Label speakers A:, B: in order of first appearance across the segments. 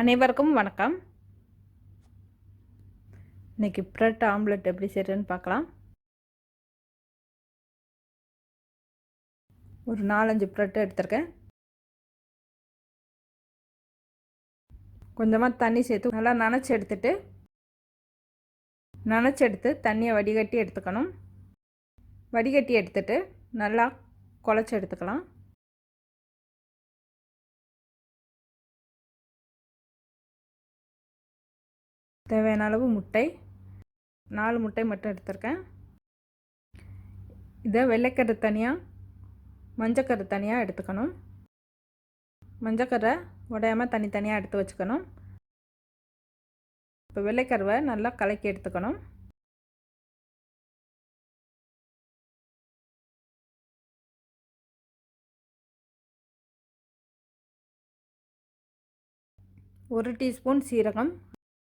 A: அனைவருக்கும் வணக்கம். இன்றைக்கி ப்ரெட் ஆம்லெட் எப்படி செய்கிறதுன்னு பார்க்கலாம். ஒரு நாலஞ்சு ப்ரெட் எடுத்திருக்கேன். கொஞ்சமாக தண்ணி சேர்த்து நல்லா நனைச்சி எடுத்துட்டு நனைச்சி எடுத்து தண்ணியை வடிகட்டி எடுத்துக்கணும். வடிகட்டி எடுத்துட்டு நல்லா குழச்சி எடுத்துக்கலாம். தேவையான அளவு முட்டை. நாலு முட்டை மட்டும் எடுத்திருக்கேன். இதை வெள்ளைக்கரு தனியாக மஞ்சக்கரு தனியாக எடுத்துக்கணும். மஞ்சக்கரை உடையாமல் தனித்தனியாக எடுத்து வச்சுக்கணும். இப்போ வெள்ளைக்கருவை நல்லா கலக்கி எடுத்துக்கணும். ஒரு டீஸ்பூன் சீரகம்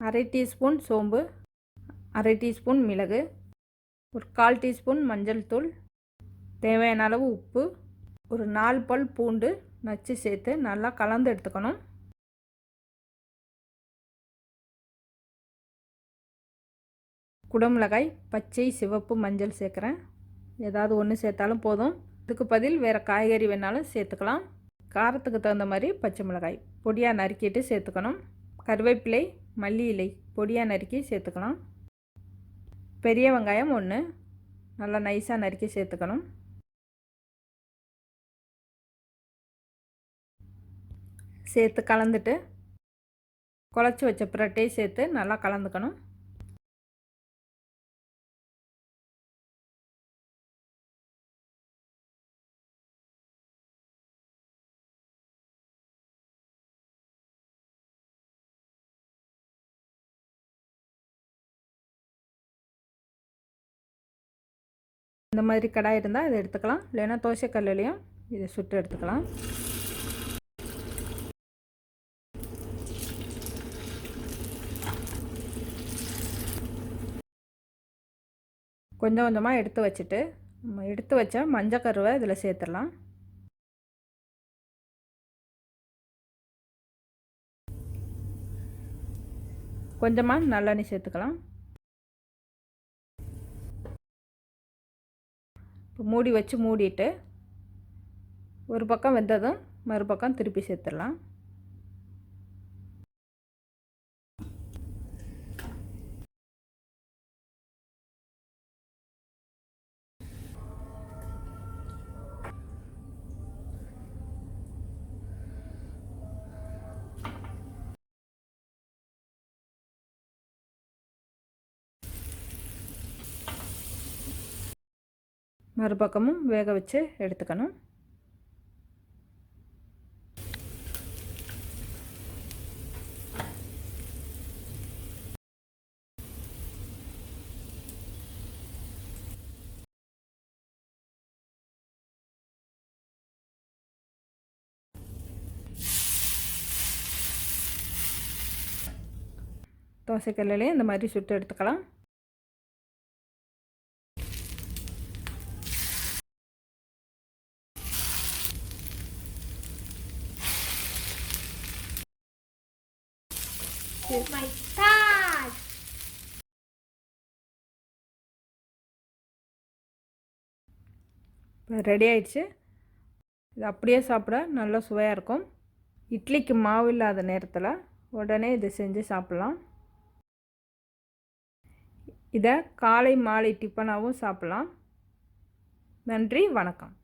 A: அரை டீஸ்பூன் சோம்பு அரை டீஸ்பூன் மிளகு ஒரு கால் டீஸ்பூன் மஞ்சள் தூள் தேவையான அளவு உப்பு ஒரு நாலு பல் பூண்டு நச்சு சேர்த்து நல்லா கலந்து எடுத்துக்கணும். குடமிளகாய் பச்சை சிவப்பு மஞ்சள் சேர்க்குறேன். ஏதாவது ஒன்று சேர்த்தாலும் போதும். இதுக்கு பதில் வேறு காய்கறி வேணாலும் சேர்த்துக்கலாம். காரத்துக்கு தகுந்த மாதிரி பச்சை மிளகாய் பொடியாக நறுக்கிட்டு சேர்த்துக்கணும். கருவேப்பிலை மல்லி இலை பொடியாக நறுக்கி சேர்த்துக்கலாம். பெரிய வெங்காயம் ஒன்று நல்லா நைஸாக நறுக்கி சேர்த்துக்கணும். சேர்த்து கலந்துட்டு குழச்சி வச்ச புரட்டையும் சேர்த்து நல்லா கலந்துக்கணும். இந்த மாதிரி கடாய் இருந்தால் இதை எடுத்துக்கலாம். இல்லைன்னா தோசைக்கல்லையும் இதை சுட்டு எடுத்துக்கலாம். கொஞ்சம் கொஞ்சமாக எடுத்து வச்சுட்டு நம்ம எடுத்து வச்ச மஞ்சக்கருவை இதில் சேர்த்துடலாம். கொஞ்சமாக நல்லெண்ணெய் சேர்த்துக்கலாம். இப்போ மூடி வச்சு மூடிட்டு ஒரு பக்கம் வெந்ததும் மறுபக்கம் திருப்பி சேர்த்துடலாம். மறுபக்கமும் வேக வச்சு எடுத்துக்கணும். தோசைக்கல்லையும் இந்த மாதிரி சுட்டு எடுத்துக்கலாம்.
B: With my dad.
A: இப்போ ரெடி ஆயிடுச்சு. இது அப்படியே சாப்பிட நல்லா சுவையாக இருக்கும். இட்லிக்கு மாவு இல்லாத நேரத்தில் உடனே இதை செஞ்சு சாப்பிட்லாம். இதை காலை மாலை டிஃபனாகவும் சாப்பிட்லாம். நன்றி வணக்கம்.